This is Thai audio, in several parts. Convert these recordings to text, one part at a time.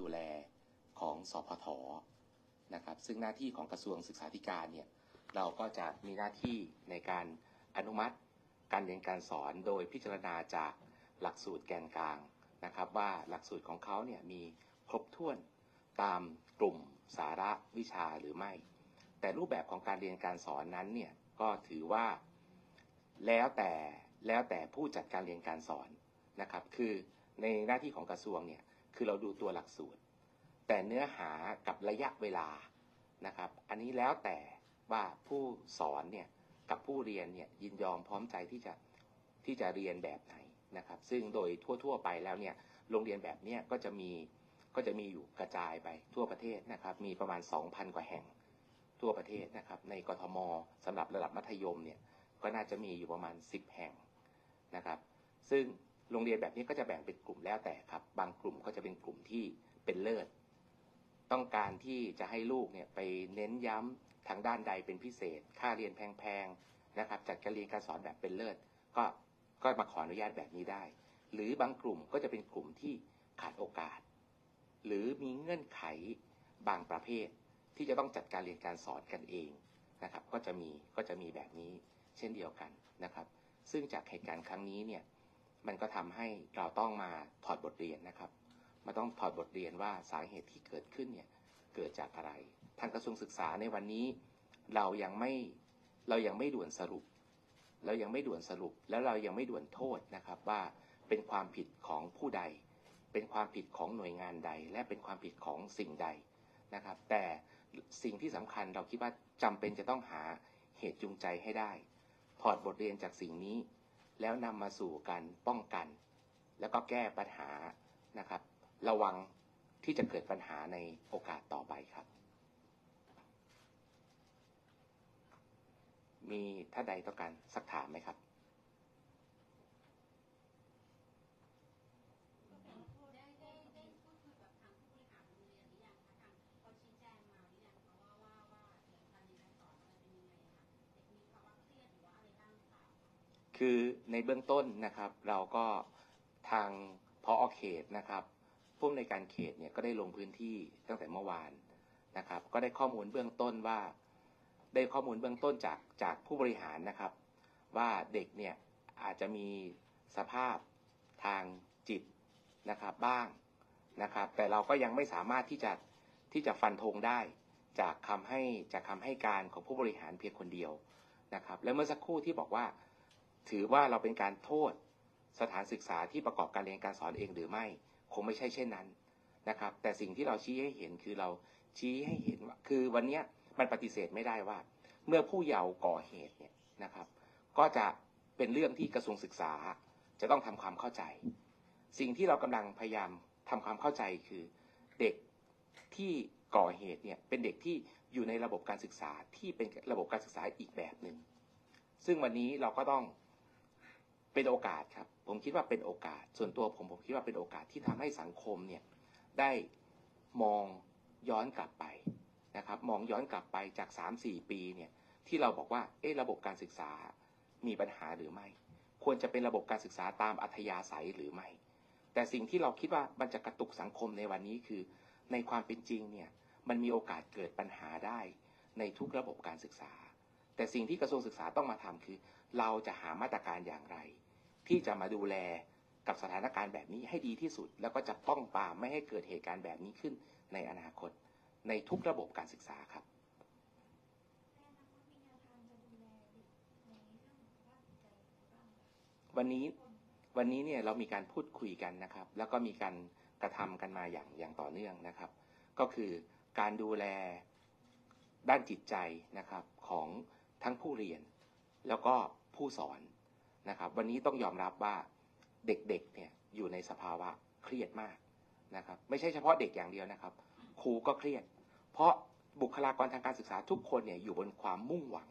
ดูแลของสพทนะครับ ซึ่งหน้าที่ของกระทรวงศึกษาธิการเนี่ยเราก็จะมีหน้าที่ในการอนุมัติการเรียนการสอนโดยพิจารณาจากหลักสูตรแกนกลางนะครับ ว่าหลักสูตรของเขาเนี่ยมีครบถ้วนตามกลุ่มสาระวิชาหรือไม่ แต่รูปแบบของการเรียนการสอนนั้นเนี่ยก็ถือว่าแล้วแต่แล้วแต่ผู้จัดการเรียนการสอนนะครับ คือในหน้าที่ของกระทรวงเนี่ย คือเราดูตัวหลักสูตร แต่เนื้อหากับระยะเวลานะครับ อันนี้แล้วแต่ว่าผู้สอนเนี่ยกับผู้เรียนเนี่ยยินยอมพร้อมใจที่จะที่จะเรียนแบบไหนนะครับ ซึ่งโดยทั่ว ๆ ไปแล้วเนี่ยโรงเรียนแบบเนี้ยก็จะมีก็จะมีอยู่กระจายไปทั่วประเทศนะครับ มีประมาณ 2,000 กว่าแห่งทั่วประเทศนะครับ ในกทมสำหรับระดับมัธยมเนี่ยก็น่าจะมีอยู่ประมาณ 10 แห่งนะครับ ซึ่ง โรงเรียนแบบนี้ก็จะแบ่งเป็นกลุ่มแล้วแต่ครับ บางกลุ่มก็จะเป็นกลุ่มที่เป็นเลิศ ต้องการที่จะให้ลูกเนี่ยไปเน้นย้ำทางด้านใดเป็นพิเศษ ค่าเรียนแพงๆนะครับ จัดการเรียนการสอนแบบเป็นเลิศ ก็ก็มาขออนุญาตแบบนี้ได้ หรือบางกลุ่มก็จะเป็นกลุ่มที่ขาดโอกาส หรือมีเงื่อนไขบางประเภท ที่จะต้องจัดการเรียนการสอนกันเองนะครับ ก็จะมีก็จะมีแบบนี้เช่นเดียวกันนะครับ ซึ่งจากเหตุการณ์ครั้งนี้เนี่ย มันก็ทำให้เราต้องมาถอดบทเรียนนะครับมาต้องถอดบทเรียนว่าสาเหตุที่เกิดขึ้นเนี่ยเกิดจากอะไร ทางกระทรวงศึกษาในวันนี้ เรายังไม่เรายังไม่ด่วนสรุป เรายังไม่ด่วนสรุป แล้วเรายังไม่ด่วนโทษนะครับว่าเป็นความผิดของผู้ใด เป็นความผิดของหน่วยงานใด และเป็นความผิดของสิ่งใดนะครับ แต่สิ่งที่สำคัญเราคิดว่าจำเป็นจะต้องหาเหตุจูงใจให้ได้ ถอดบทเรียนจากสิ่งนี้ แล้วนำมาสู่การป้องกัน แล้วก็แก้ปัญหานะครับ ระวังที่จะเกิดปัญหาในโอกาสต่อไปครับ มีท่านใดต้องการสักถามไหมครับ คือในเบื้องต้นนะครับ เราก็ทางพอเขตนะครับผู้อำนวยการเขตเนี่ยก็ได้ลงพื้นที่ตั้งแต่เมื่อวานนะครับ ก็ได้ข้อมูลเบื้องต้นว่า ได้ข้อมูลเบื้องต้นจากจากผู้บริหารนะครับ ว่าเด็กเนี่ยอาจจะมีสภาพทางจิตนะครับบ้างนะครับ แต่เราก็ยังไม่สามารถที่จะที่จะฟันธงได้จากคำให้จากคำให้การของผู้บริหารเพียงคนเดียวนะครับ และเมื่อสักครู่ที่บอกว่า ถือว่าเราเป็นการโทษสถานศึกษาที่ประกอบการเรียนการสอนเองหรือไม่ คงไม่ใช่เช่นนั้นนะครับ แต่สิ่งที่เราชี้ให้เห็นคือเราชี้ให้เห็นว่าคือวันนี้มันปฏิเสธไม่ได้ว่า เมื่อผู้เยาว์ก่อเหตุเนี่ยนะครับ ก็จะเป็นเรื่องที่กระทรวงศึกษาจะต้องทำความเข้าใจ สิ่งที่เรากำลังพยายามทำความเข้าใจคือเด็กที่ก่อเหตุเนี่ยเป็นเด็กที่อยู่ในระบบการศึกษาที่เป็นระบบการศึกษาอีกแบบหนึ่งซึ่งวันนี้เราก็ต้อง เป็นโอกาสครับ ผมคิดว่าเป็นโอกาส ส่วนตัวผมผมคิดว่าเป็นโอกาสที่ทำให้สังคมเนี่ยได้มองย้อนกลับไปนะครับ มองย้อนกลับไปจาก 3-4 ปีเนี่ยที่เราบอกว่าเอ๊ะระบบการศึกษามีปัญหาหรือไม่ ควรจะเป็นระบบการศึกษาตามอัธยาศัยหรือไม่ แต่สิ่งที่เราคิดว่ามันจะกระตุกสังคมในวันนี้คือ ในความเป็นจริงเนี่ยมันมีโอกาสเกิดปัญหาได้ในทุกระบบการศึกษา แต่สิ่งที่กระทรวงศึกษาต้องมาทำคือ เราจะหามาตรการอย่างไร ที่จะมาดูแลกับสถานการณ์แบบนี้ให้ดีที่สุด แล้วก็จะป้องปรามไม่ให้เกิดเหตุการณ์แบบนี้ขึ้นในอนาคต ในทุกระบบการศึกษาครับวันนี้วันนี้เนี่ยเรามีการพูดคุยกันนะครับ แล้วก็มีการกระทำกันมาอย่างอย่างต่อเนื่องนะครับ ก็คือการดูแลด้านจิตใจนะครับของทั้งผู้เรียน แล้วก็ ผู้สอนนะครับ วันนี้ต้องยอมรับว่าเด็กๆเนี่ยอยู่ในสภาวะเครียดมากนะครับ ไม่ใช่เฉพาะเด็กอย่างเดียวนะครับ ครูก็เครียด เพราะบุคลากรทางการศึกษาทุกคนเนี่ยอยู่บนความมุ่งหวัง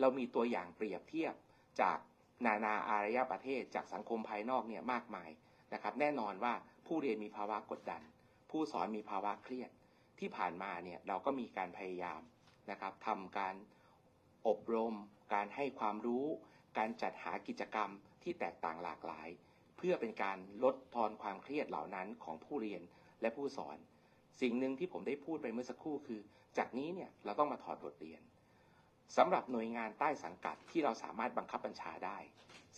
เรามีตัวอย่างเปรียบเทียบจากนานาอารยประเทศจากสังคมภายนอกเนี่ยมากมายนะครับ แน่นอนว่าผู้เรียนมีภาวะกดดัน ผู้สอนมีภาวะเครียด ที่ผ่านมาเนี่ยเราก็มีการพยายามนะครับทำการอบรม การให้ความรู้ การจัดหากิจกรรมที่แตกต่างหลากหลาย เพื่อเป็นการลดทอนความเครียดเหล่านั้นของผู้เรียนและผู้สอน สิ่งหนึ่งที่ผมได้พูดไปเมื่อสักครู่คือ จากนี้เนี่ยเราต้องมาถอดบทเรียนสำหรับหน่วยงานใต้สังกัดที่เราสามารถบังคับบัญชาได้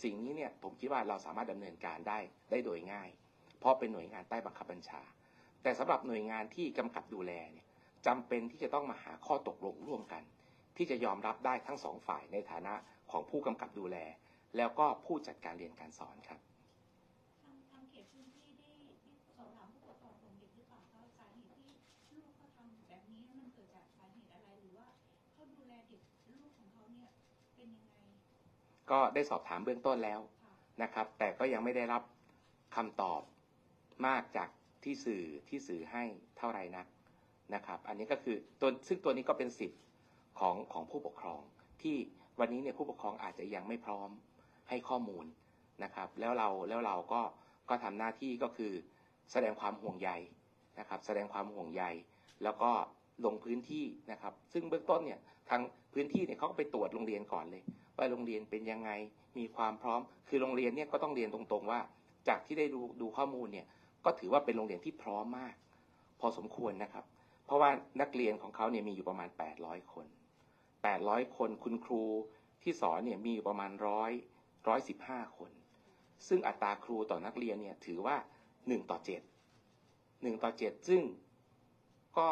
สิ่งนี้เนี่ยผมคิดว่าเราสามารถดำเนินการได้ได้โดยง่าย เพราะเป็นหน่วยงานใต้บังคับบัญชา แต่สำหรับหน่วยงานที่กำกับดูแลเนี่ยจำเป็นที่จะต้องมาหาข้อตกลงร่วมกัน ที่จะยอมรับได้ทั้งสองฝ่ายในฐานะของผู้กำกับดูแล แล้วก็ผู้จัดการเรียนการสอนครับทางทางเขตพื้นที่ที่ที่สอบถามผู้ปกครองของเด็กหรือเปล่าคะสาเหตุที่ลูกเขาทำแบบนี้มันเกิดจากสาเหตุอะไรหรือว่าเขาดูแลเด็กลูกของเขาเนี่ยเป็นยังไงก็ได้สอบถามเบื้องต้นแล้วค่ะนะครับ แต่ก็ยังไม่ได้รับคำตอบมากจากที่สื่อที่สื่อให้เท่าไหร่นักนะครับ อันนี้ก็คือตัวซึ่งตัวนี้ก็เป็นสิทธิ์ ของของผู้ปกครอง ที่วันนี้เนี่ยผู้ปกครองอาจจะยังไม่พร้อมให้ข้อมูลนะครับ แล้วเราแล้วเราก็ก็ทำหน้าที่ก็คือแสดงความห่วงใยนะครับ แสดงความห่วงใย แล้วก็ลงพื้นที่นะครับ ซึ่งเบื้องต้นเนี่ยทางพื้นที่เนี่ยเขาก็ไปตรวจโรงเรียนก่อนเลยว่าโรงเรียนเป็นยังไงมีความพร้อม คือโรงเรียนเนี่ยก็ต้องเรียนตรงๆว่า จากที่ได้ดูดูข้อมูลเนี่ยก็ถือว่าเป็นโรงเรียนที่พร้อมมาก พอสมควรนะครับ เพราะว่านักเรียนของเขาเนี่ยมีอยู่ประมาณ 800 คน 800 คนคุณครูที่สอนเนี่ยมีอยู่ประมาณร้อยร้อยสิบห้าคน ซึ่งอัตราครูต่อนักเรียนเนี่ยถือว่า1ต่อ7 1ต่อ7ซึ่งก็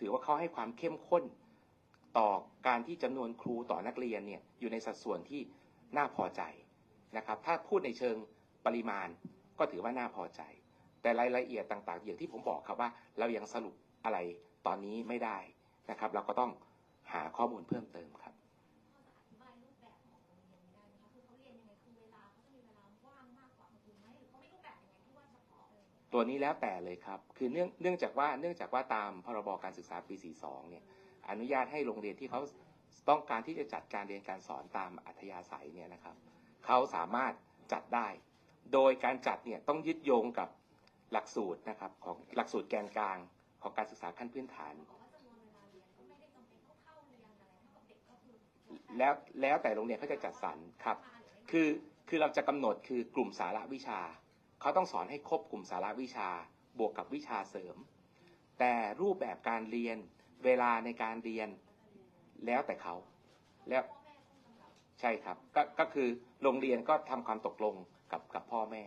ถือว่าเขาให้ความเข้มข้นต่อการที่จำนวนครูต่อนักเรียนเนี่ยอยู่ในสัดส่วนที่น่าพอใจนะครับ ถ้าพูดในเชิงปริมาณก็ถือว่าน่าพอใจ แต่รายละเอียดต่างๆ อย่างที่ผมบอกครับว่า เรายังสรุปอะไรตอนนี้ไม่ได้นะครับ เราก็ต้อง หาข้อมูลเพิ่มเติมครับตัวนี้แล้วแต่เลยครับ คือเนื่องเนื่องจากว่าเนื่องจากว่าตามพรบการศึกษาปี 42 เนี่ย อนุญาตให้โรงเรียนที่เขาต้องการที่จะจัดการเรียนการสอนตามอัธยาศัยเนี่ยนะครับ เขาสามารถจัดได้ โดยการจัดเนี่ยต้องยึดโยงกับหลักสูตรนะครับของหลักสูตรแกนกลางของการศึกษาขั้นพื้นฐาน แล้วแล้วแต่โรงเรียนเขาจะจัดสรรครับ คือคือเราจะกำหนดคือกลุ่มสาระวิชาเขาต้องสอนให้ครบกลุ่มสาระวิชาบวกกับวิชาเสริม แต่รูปแบบการเรียนเวลาในการเรียนแล้วแต่เขาแล้วใช่ครับก็ก็คือโรงเรียนก็ทำความตกลงกับกับพ่อแม่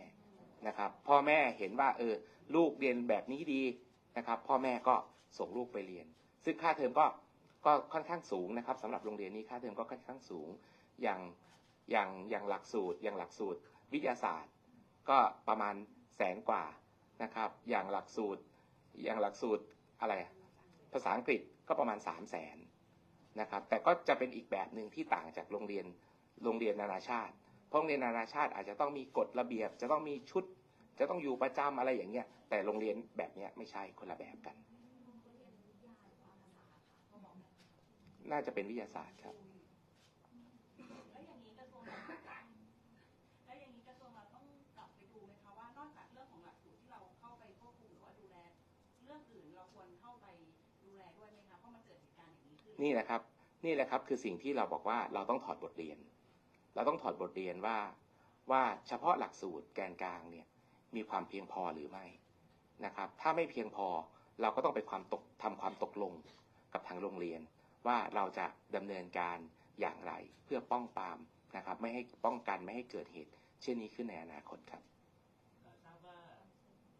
นะครับ พ่อแม่เห็นว่าเออลูกเรียนแบบนี้ดีนะครับ พ่อแม่ก็ส่งลูกไปเรียน ซึ่งค่าเทอมก็ ก็ค่อนข้างสูงนะครับสำหรับโรงเรียนนี้ค่าเทอมก็ค่อนข้างสูงอย่างอย่างอย่างหลักสูตร อย่างหลักสูตร วิทยาศาสตร์ ก็ประมาณแสนกว่านะครับ อย่างหลักสูตร อย่างหลักสูตรอะไรภาษาอังกฤษก็ประมาณสามแสนนะครับ แต่ก็จะเป็นอีกแบบหนึ่งที่ต่างจากโรงเรียนโรงเรียนนานาชาติ เพราะโรงเรียนนานาชาติอาจจะต้องมีกฎระเบียบ จะต้องมีชุด จะต้องอยู่ประจำอะไรอย่างเงี้ย แต่โรงเรียนแบบเนี้ยไม่ใช่คนละแบบกัน น่าจะเป็นวิทยาศาสตร์ครับ แล้วอย่างนี้กระทรวงเราแล้วอย่างนี้กระทรวงเราต้องกลับไปดูไหมคะว่านอกจากเรื่องของหลักสูตรที่เราเข้าไปควบคุมหรือว่าดูแล เรื่องอื่นเราควรเข้าไปดูแลด้วยไหมคะเพราะมันเกิดเหตุการณ์อย่างนี้ขึ้นนี่แหละครับ นี่แหละครับคือสิ่งที่เราบอกว่าเราต้องถอดบทเรียน เราต้องถอดบทเรียนว่าว่าเฉพาะหลักสูตรแกนกลางเนี่ยมีความเพียงพอหรือไม่นะครับ ถ้าไม่เพียงพอเราก็ต้องไปความตกทำความตกลงกับทางโรงเรียน ว่าเราจะดำเนินการอย่างไร เพื่อป้องปรามนะครับ ไม่ให้ป้องกันไม่ให้เกิดเหตุ เช่นนี้ขึ้นในอนาคตครับเอ่อทราบว่า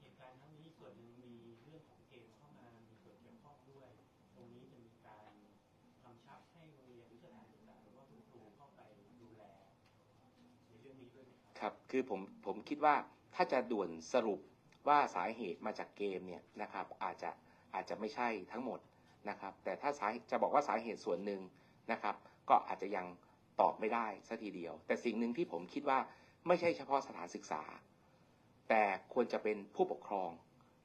เหตุการณ์ครั้งนี้ส่วนหนึ่งมีเรื่องของเกมเข้ามามีส่วนเกี่ยวข้องด้วย ตรงนี้จะมีการกำชับให้โรงเรียนหรือสถานศึกษาหรือว่าคุณครูเข้าไปดูแลในเรื่องนี้ด้วยไหมครับครับคือผมผมคิดว่าถ้าจะด่วนสรุปว่าสาเหตุมาจากเกมเนี่ยนะครับอาจจะอาจจะไม่ใช่ทั้งหมด นะครับ แต่ถ้าสาจะบอกว่าสาเหตุส่วนหนึ่งนะครับ ก็อาจจะยังตอบไม่ได้สัทีเดียว แต่สิ่งหนึ่งที่ผมคิดว่าไม่ใช่เฉพาะสถานศึกษา แต่ควรจะเป็นผู้ปกครอง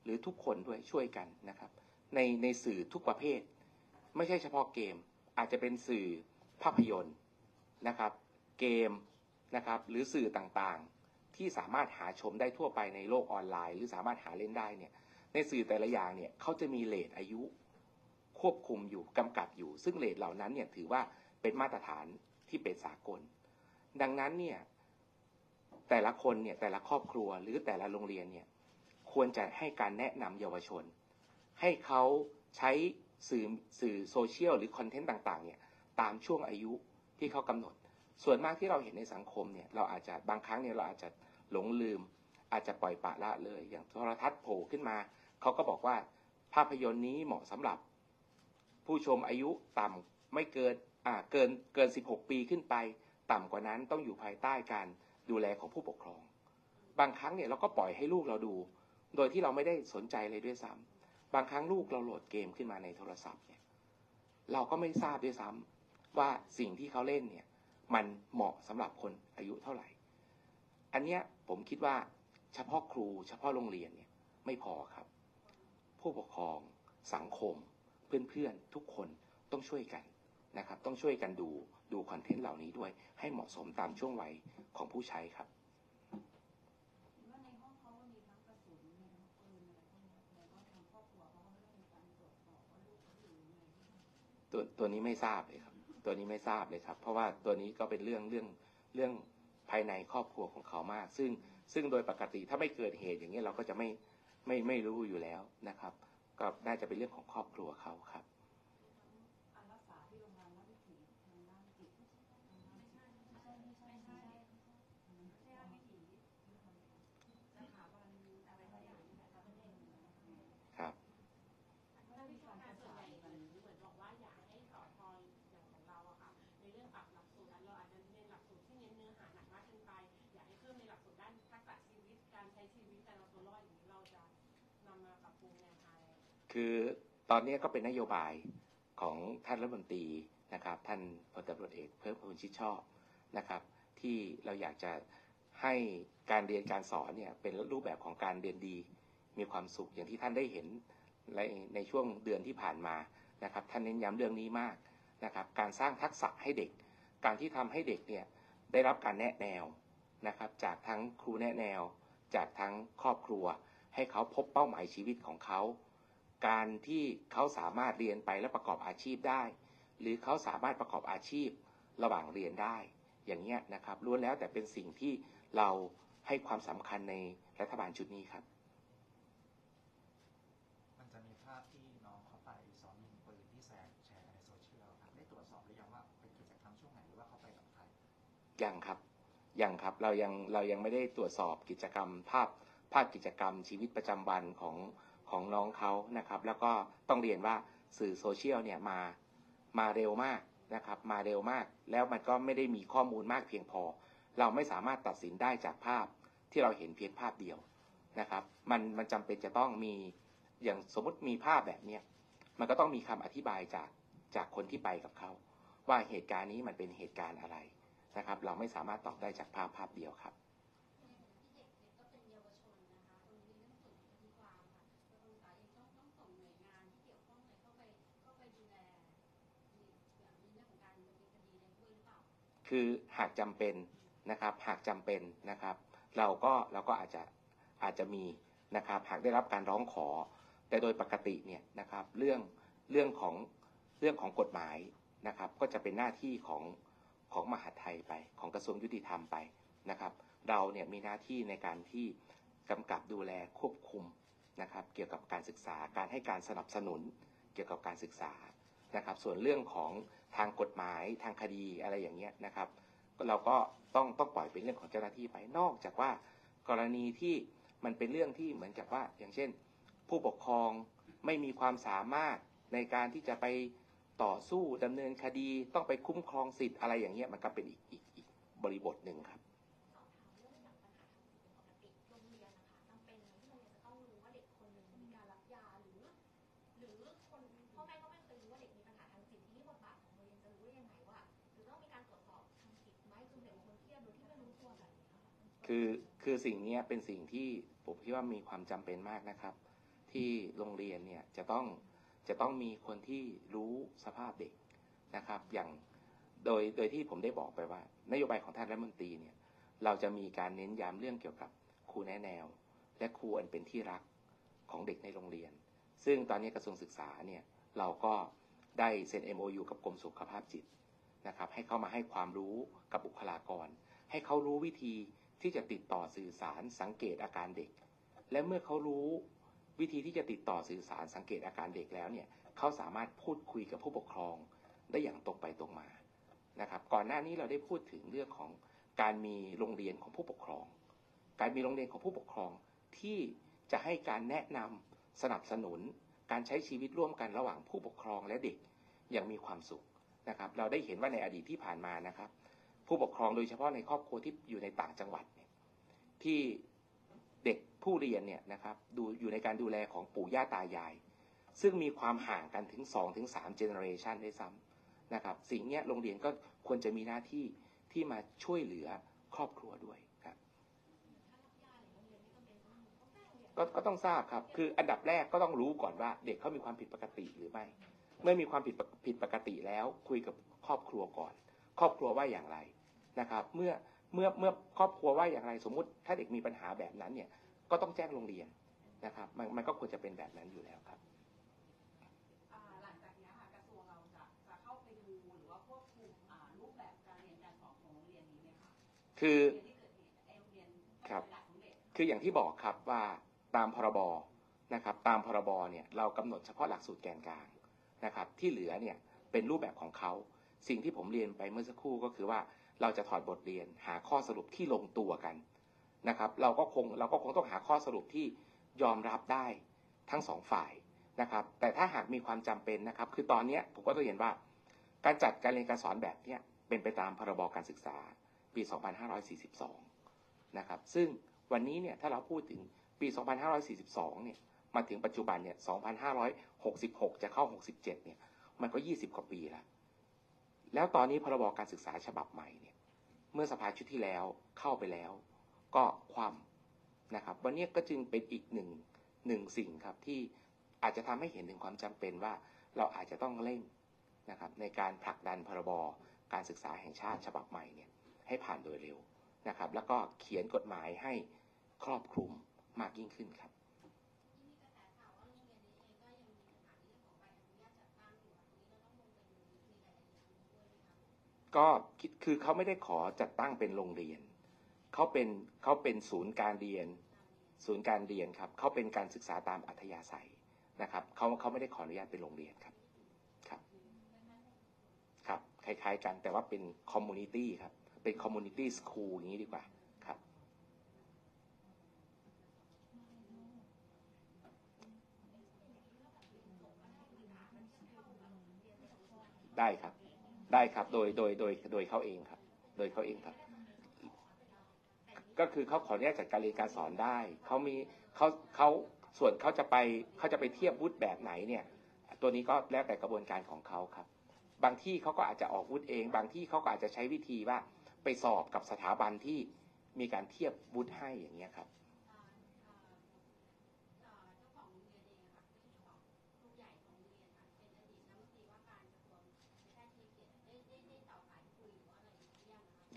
หรือทุกคนด้วยช่วยกันนะครับ ในในสื่อทุกประเภท ไม่ใช่เฉพาะเกม อาจจะเป็นสื่อภาพยนตร์นะครับ เกมนะครับหรือสื่อต่างๆ ที่สามารถหาชมได้ทั่วไปในโลกออนไลน์ หรือสามารถหาเล่นได้เนี่ยในสื่อแต่ละอย่างเนี่ยเขาจะมีเลทอายุ ควบคุมอยู่กำกับอยู่ ซึ่งเลทเหล่านั้นเนี่ยถือว่าเป็นมาตรฐานที่เป็นสากล ดังนั้นเนี่ยแต่ละคนเนี่ยแต่ละครอบครัวหรือแต่ละโรงเรียนเนี่ยควรจะให้การแนะนำเยาวชน ให้เขาใช้สื่อสื่อโซเชียลหรือคอนเทนต์ต่างๆเนี่ยตามช่วงอายุที่เขากำหนด ส่วนมากที่เราเห็นในสังคมเนี่ยเราอาจจะบางครั้งเนี่ยเราอาจจะหลงลืม อาจจะปล่อยปละละเลย อย่างโทรทัศน์โผล่ขึ้นมา เขาก็บอกว่าภาพยนตร์นี้เหมาะสำหรับ ผู้ชมอายุต่ำไม่เกินอ่าเกินเกิน 16 ปีขึ้นไป ต่ำกว่านั้นต้องอยู่ภายใต้การดูแลของผู้ปกครอง บางครั้งเนี่ยเราก็ปล่อยให้ลูกเราดู โดยที่เราไม่ได้สนใจเลยด้วยซ้ำบางครั้งลูกเราโหลดเกมขึ้นมาในโทรศัพท์เนี่ยเราก็ไม่ทราบด้วยซ้ำว่าสิ่งที่เขาเล่นเนี่ยมันเหมาะสำหรับคนอายุเท่าไหร่ อันเนี้ยผมคิดว่าเฉพาะครูเฉพาะโรงเรียนเนี่ยไม่พอครับ ผู้ปกครองสังคม เพื่อนๆทุกคนต้องช่วยกันนะครับ ต้องช่วยกันดูดูคอนเทนต์เหล่านี้ด้วยให้เหมาะสมตามช่วงวัยของผู้ใช้ครับเห็นว่าในห้องเขามีทั้งกระสุนมีทั้งปืนอะไรพวกนี้แต่ว่าทางครอบครัวเขาก็ไม่ได้มีการตรวจสอบว่าลูกเขาอยู่ยังไงตัวตัวนี้ไม่ทราบเลยครับ ตัวนี้ไม่ทราบเลยครับ เพราะว่าตัวนี้ก็เป็นเรื่องเรื่องเรื่องภายในครอบครัวของเขามาก ซึ่งซึ่งโดยปกติถ้าไม่เกิดเหตุอย่างนี้ยเราก็จะไม่ไม่ไม่รู้อยู่แล้วนะครับ ก็น่าจะเป็นเรื่องของครอบครัวเขาครับการรักษาที่โรงพยาบาลรัฐวิถีทางด้านจิตทางด้านไม่ใช่ไม่ใช่ไม่ใช่ไม่ใช่ไม่ใช่วิถีสถาบันอะไรสักอย่างนี่แหละครับไม่ได้ครับถ้าวิชาการส่วนใหญ่เหมือนเหมือนบอกว่าอยากให้สอนพออย่างของเราอะค่ะในเรื่องปรับหลักสูตรนั้นเราอาจจะเน้นหลักสูตรที่เน้นเนื้อหาหนักมากเกินไปอยากให้เพิ่มในหลักสูตรด้านทักษะชีวิตการใช้ชีวิตการเอาตัวรอดอย่างนี้เราจะนำมาปรับปรุงแนว คือตอนนี้ก็เป็นนโยบายของท่านรัฐมนตรีนะครับ ท่านพลตำรวจเอกเพิ่มพูนชิดชอบนะครับ ที่เราอยากจะให้การเรียนการสอนเนี่ยเป็นรูปแบบของการเรียนดี มีความสุขอย่างที่ท่านได้เห็นในในช่วงเดือนที่ผ่านมานะครับ ท่านเน้นย้ำเรื่องนี้มากนะครับ การสร้างทักษะให้เด็ก การที่ทำให้เด็กเนี่ยได้รับการแนะแนวนะครับ จากทั้งครูแนะแนว จากทั้งครอบครัว ให้เขาพบเป้าหมายชีวิตของเขา การที่เขาสามารถเรียนไปและประกอบอาชีพได้ หรือเขาสามารถประกอบอาชีพระหว่างเรียนได้ อย่างเงี้ยนะครับล้วนแล้วแต่เป็นสิ่งที่เราให้ความสำคัญในรัฐบาลชุดนี้ครับ มันจะมีภาพที่น้องเขาไปซ้อมยิงปืนที่แชร์แชร์กันในโซเชียลครับได้ตรวจสอบหรือยังว่าเป็นกิจกรรมช่วงไหนหรือว่าเขาไปกับใครยังครับยังครับเรายังเรายังไม่ได้ตรวจสอบกิจกรรมภาพภาพกิจกรรมชีวิตประจำวันของ ของน้องเขานะครับ แล้วก็ต้องเรียนว่าสื่อโซเชียลเนี่ยมามาเร็วมากนะครับ มาเร็วมาก แล้วมันก็ไม่ได้มีข้อมูลมากเพียงพอ เราไม่สามารถตัดสินได้จากภาพที่เราเห็นเพียงภาพเดียวนะครับ มันมันจำเป็นจะต้องมีอย่างสมมติมีภาพแบบเนี้ยมันก็ต้องมีคำอธิบายจากจากคนที่ไปกับเขาว่าเหตุการณ์นี้มันเป็นเหตุการณ์อะไรนะครับ เราไม่สามารถตอบได้จากภาพภาพเดียวครับ คือหากจำเป็นนะครับ หากจำเป็นนะครับ เราก็เราก็อาจจะอาจจะมีนะครับหากได้รับการร้องขอ แต่โดยปกติเนี่ยนะครับเรื่องเรื่องของเรื่องของกฎหมายนะครับ ก็จะเป็นหน้าที่ของของมหาไทยไปของกระทรวงยุติธรรมไปนะครับ เราเนี่ยมีหน้าที่ในการที่กำกับดูแลควบคุมนะครับ เกี่ยวกับการศึกษาการให้การสนับสนุนเกี่ยวกับการศึกษานะครับ ส่วนเรื่องของ ทางกฎหมายทางคดีอะไรอย่างเงี้ยนะครับ เราก็ต้องต้องปล่อยเป็นเรื่องของเจ้าหน้าที่ไปนอกจากว่ากรณีที่มันเป็นเรื่องที่เหมือนกับว่า อย่างเช่น ผู้ปกครองไม่มีความสามารถในการที่จะไปต่อสู้ดำเนินคดีต้องไปคุ้มครองสิทธิ์อะไรอย่างเงี้ยมันก็เป็นอีกอีกอีกบริบทหนึ่งครับ คือคือสิ่งนี้เป็นสิ่งที่ผมคิดว่ามีความจำเป็นมากนะครับ ที่โรงเรียนเนี่ยจะต้องจะต้องมีคนที่รู้สภาพเด็กนะครับ อย่างโดยโดยที่ผมได้บอกไปว่า นโยบายของท่านรัฐมนตรีเนี่ยเราจะมีการเน้นย้ำเรื่องเกี่ยวกับครูแนะแนว และครูอันเป็นที่รักของเด็กในโรงเรียน ซึ่งตอนนี้กระทรวงศึกษาเนี่ยเราก็ได้เซ็น MOU กับกรมสุขภาพจิตนะครับ ให้เข้ามาให้ความรู้กับบุคลากร ให้เขารู้วิธี ที่จะติดต่อสื่อสารสังเกตอาการเด็ก และเมื่อเขารู้วิธีที่จะติดต่อสื่อสารสังเกตอาการเด็กแล้วเนี่ยเขาสามารถพูดคุยกับผู้ปกครองได้อย่างตรงไปตรงมานะครับก่อนหน้านี้เราได้พูดถึงเรื่องของการมีโรงเรียนของผู้ปกครอง การมีโรงเรียนของผู้ปกครองที่จะให้การแนะนำสนับสนุน การใช้ชีวิตร่วมกันระหว่างผู้ปกครองและเด็กอย่างมีความสุขนะครับ เราได้เห็นว่าในอดีตที่ผ่านมานะครับ ผู้ปกครองโดยเฉพาะในครอบครัวที่อยู่ในต่างจังหวัดเนี่ยที่เด็กผู้เรียนเนี่ยนะครับดูอยู่ในการดูแลของปู่ย่าตายาย ซึ่งมีความห่างกันถึง2-3ถึงเจเนอเรชันด้วยซ้ำนะครับสิ่งนี้โรงเรียนก็ควรจะมีหน้าที่ที่มาช่วยเหลือครอบครัวด้วยครับกก็ต้องทราบครับ คืออันดับแรกก็ต้องรู้ก่อนว่าเด็กเขามีความผิดปกติหรือไม่ เมื่อมีความผิดปกผิดปกติแล้วคุยกับครอบครัวก่อน ครอบครัวว่าอย่างไร นะครับ เมื่อเมื่อเมื่อครอบครัวว่าอย่างไรสมมุติถ้าเด็กมีปัญหาแบบนั้นเนี่ยก็ต้องแจ้งโรงเรียนนะครับ มันมันก็ควรจะเป็นแบบนั้นอยู่แล้วครับอ่าหลังจากเนี้ยค่ะกระทรวงเราจะจะเข้าไปดูหรือว่าควบคุมอ่ารูปแบบการเรียนการสอนของโรงเรียนนี้ไหมคะคือโรงเรียนที่เกิดเหตุไอ้โรงเรียนครับหลักของเด็กคืออย่างที่บอกครับว่าตามพรบนะครับ ตามพรบเนี่ยเรากำหนดเฉพาะหลักสูตรแกนกลางนะครับ ที่เหลือเนี่ยเป็นรูปแบบของเขาสิ่งที่ผมเรียนไปเมื่อสักครู่ก็คือว่า เราจะถอดบทเรียนหาข้อสรุปที่ลงตัวกันนะครับเราก็คงเราก็คงต้องหาข้อสรุปที่ยอมรับได้ทั้งสองฝ่ายนะครับแต่ถ้าหากมีความจำเป็นนะครับ คือตอนนี้ผมก็ต้องเห็นว่า การจัดการเรียนการสอนแบบนี้เป็นไปตามพรบการศึกษาปี 2542 นะครับซึ่งวันนี้เนี่ยถ้าเราพูดถึงปี 2542 เนี่ยมาถึงปัจจุบันเนี่ย 2566 จะเข้า 67 เนี่ย มันก็ 20 กว่าปีแล้ว แล้วตอนนี้พรบการศึกษาฉบับใหม่เนี่ย เมื่อสภาชุดที่แล้วเข้าไปแล้ว ก็ความนะครับ วันนี้ก็จึงเป็นอีกหนึ่งหนึ่งสิ่งครับที่อาจจะทำให้เห็นถึงความจำเป็นว่าเราอาจจะต้องเร่งนะครับในการผลักดันพรบการศึกษาแห่งชาติฉบับใหม่เนี่ยให้ผ่านโดยเร็วนะครับ แล้วก็เขียนกฎหมายให้ครอบคลุมมากยิ่งขึ้นครับ ก็คิดคือเขาไม่ได้ขอจัดตั้งเป็นโรงเรียนเขาเป็นเขาเป็นศูนย์การเรียน ศูนย์การเรียนครับเขาเป็นการศึกษาตามอัธยาศัยนะครับเขาเขาไม่ได้ขออนุญาตเป็นโรงเรียนครับครับครับคล้ายๆกันแต่ว่าเป็นคอมมูนิตี้ครับเป็นคอมมูนิตี้สคูลอย่างนี้ดีกว่าครับ ได้ครับ ได้ครับ โดยโดยโดยโดยเขาเองครับ โดยเขาเองครับ ก็คือเขาขออนุญาตจัดการเรียนการสอนได้เขามีเขาเขาส่วนเขาจะไปเขาจะไปเทียบวุฒิแบบไหนเนี่ย ตัวนี้ก็แล้วแต่กระบวนการของเขาครับ บางที่เขาก็อาจจะออกวุฒิเอง บางที่เขาก็อาจจะใช้วิธีว่าไปสอบกับสถาบันที่มีการเทียบวุฒิให้อย่างเงี้ยครับ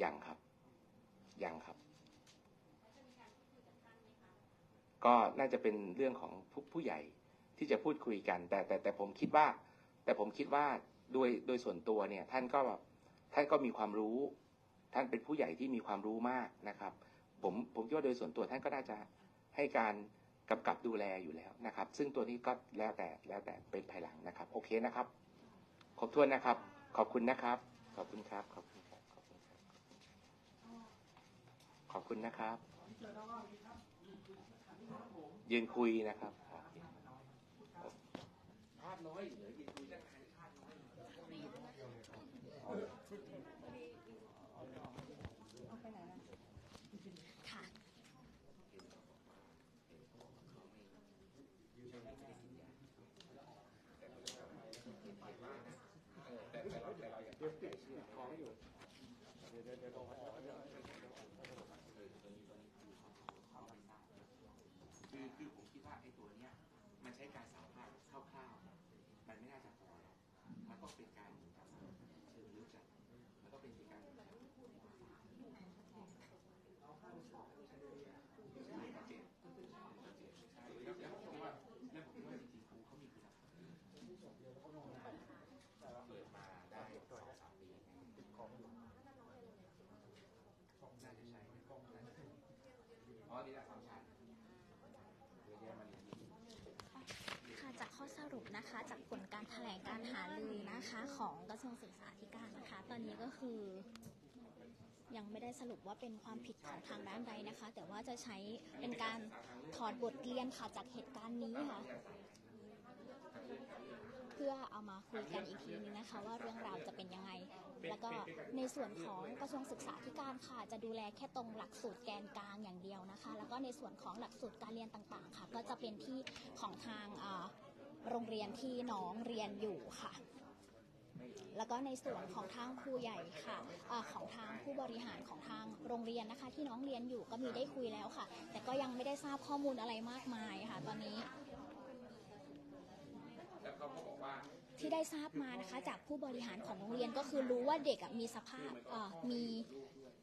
ยังนะคะยังครับ ยังครับแล้วจะมีการพูดคุยกับท่านไหมคะก็น่าจะเป็นเรื่องของผู้ผู้ใหญ่ที่จะพูดคุยกัน แต่แต่แต่ผมคิดว่า แต่ผมคิดว่าโดยโดยส่วนตัวเนี่ย ท่านก็แบบท่านก็มีความรู้ ท่านเป็นผู้ใหญ่ที่มีความรู้มากนะครับ ผมผมคิดว่าโดยส่วนตัวท่านก็น่าจะให้การกำกับดูแลอยู่แล้วนะครับ ซึ่งตัวนี้ก็แล้วแต่แล้วแต่เป็นภายหลังนะครับ โอเคนะครับ ครบถ้วนนะครับ ขอบคุณนะครับ ขอบคุณครับขอบคุณครับขอบคุณครับ ขอบคุณนะครับ ยืนคุยนะครับภาพน้อยเหลือยืนคุยตั้งนานภาพน้อย คือคือผมคิดว่า ไอ้ตัวเนี้ยมันใช้การสัมภาษณ์คร่าวๆมันไม่น่าจะพอหรอกมันต้องเป็นการเชิงลึกอะมันต้องเป็นการใช่ชัดเจนชัดเจนใช่แล้วแล้วผมว่าแล้วผมว่าจริงๆครูเขามีคุณภาพเปิดมาได้สองสามปีน่าจะใช่น่าจะใช่อ๋อนี่แหละความชัน นะคะ จากผลการแถลงการหารือนะคะของกระทรวงศึกษาธิการนะคะ ตอนนี้ก็คือยังไม่ได้สรุปว่าเป็นความผิดของทางด้านใดนะคะ แต่ว่าจะใช้เป็นการถอดบทเรียนค่ะจากเหตุการณ์นี้ค่ะ เพื่อเอามาคุยกันอีกทีนึงนะคะ ว่าเรื่องราวจะเป็นยังไง แล้วก็ในส่วนของกระทรวงศึกษาธิการค่ะ จะดูแลแค่ตรงหลักสูตรแกนกลางอย่างเดียวนะคะ แล้วก็ในส่วนของหลักสูตรการเรียนต่างๆ ค่ะ ก็จะเป็นที่ของทางอ่า โรงเรียนที่น้องเรียนอยู่ค่ะ แล้วก็ในส่วนของทางครูใหญ่ค่ะอาของทางผู้บริหารของทางโรงเรียนนะคะ ที่น้องเรียนอยู่ก็มีได้คุยแล้วค่ะ แต่ก็ยังไม่ได้ทราบข้อมูลอะไรมากมายค่ะ ตอนนี้ที่ได้ทราบมานะคะ จากผู้บริหารของโรงเรียนก็คือรู้ว่าเด็กมีสภาพมี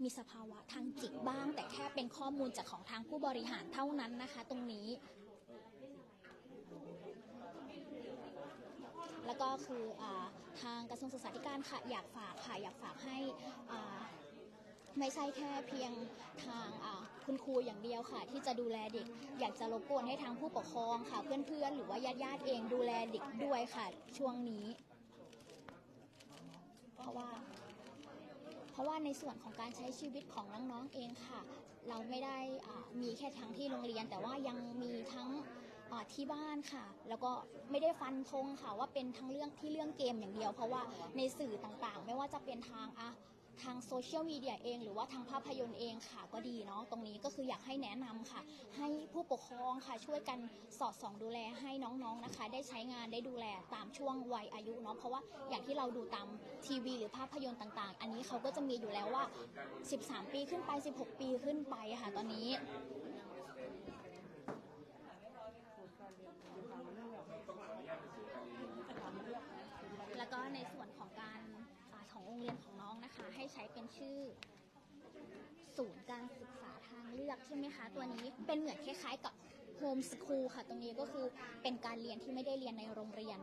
มีสภาวะทางจิตบ้าง แต่แค่เป็นข้อมูลจากของทางผู้บริหารเท่านั้นนะคะ ตรงนี้ แล้วก็คืออทางกระทรวงศึกษาธิการค่ะอยากฝากค่ะอยากฝากให้ไม่ใช่แค่เพียงทางคุณครูอย่างเดียวค่ะ ที่จะดูแลเด็ก อยากจะรบกวนให้ทางผู้ปกครองค่ะ เพื่อนๆ หรือว่าญาติๆเองดูแลเด็กด้วยค่ะช่วงนี้ เพราะว่า เพราะว่าในส่วนของการใช้ชีวิตของน้องๆเองค่ะ เราไม่ได้มีแค่ทั้งที่โรงเรียน แต่ว่ายังมีทั้ง ที่บ้านค่ะ แล้วก็ไม่ได้ฟันธงค่ะว่าเป็นทั้งเรื่องที่เรื่องเกมอย่างเดียว เพราะว่าในสื่อต่างๆ ไม่ว่าจะเป็นทางอะทางโซเชียลมีเดียเองหรือว่าทางภาพยนตร์เองค่ะก็ดีเนาะตรงนี้ก็คืออยากให้แนะนำค่ะ ให้ผู้ปกครองค่ะช่วยกันสอดส่องดูแลให้น้องๆนะคะ ได้ใช้งานได้ดูแลตามช่วงวัยอายุเนาะเพราะว่าอย่างที่เราดูตามทีวีหรือภาพยนตร์ต่าง ๆ อันนี้เขาก็จะมีอยู่แล้วว่า 13 ปีขึ้นไป 16 ปีขึ้นไปค่ะ ตอนนี้ แล้วก็ในส่วนของการอาของโรงเรียนของน้องนะคะ ให้ใช้เป็นชื่อ ศูนย์การศึกษาทางเลือกใช่ไหมคะ ตัวนี้เป็นเหมือนคล้ายๆกับโฮมสคูลค่ะ ตรงนี้ก็คือเป็นการเรียนที่ไม่ได้เรียนในโรงเรียน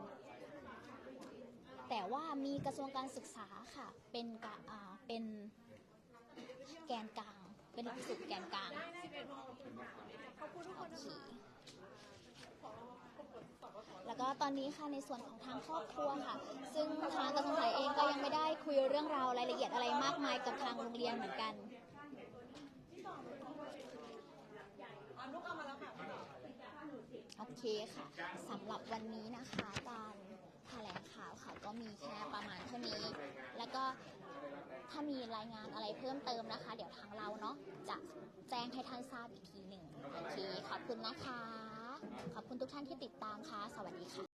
แต่ว่ามีกระทรวงการศึกษาค่ะ เป็นกะอ่าเป็นแกนกลาง เป็นหลักสูตรแกนกลางโอเค แล้วก็ตอนนี้ค่ะในส่วนของทางครอบครัวค่ะ ซึ่งทางกระทรวงสาธารณสุขเองก็ยังไม่ได้คุยเรื่องราวรายละเอียดอะไรมากมายกับทางโรงเรียนเหมือนกันโอเคค่ะสำหรับวันนี้นะคะการแถลงข่าวค่ะก็มีแค่ประมาณเท่านี้ แล้วก็ถ้ามีรายงานอะไรเพิ่มเติมนะคะ เดี๋ยวทางเราเนาะจะแจ้งให้ท่านทราบอีกทีหนึ่งโอเคขอบคุณนะคะ ขอบคุณทุกท่านที่ติดตามค่ะ สวัสดีค่ะ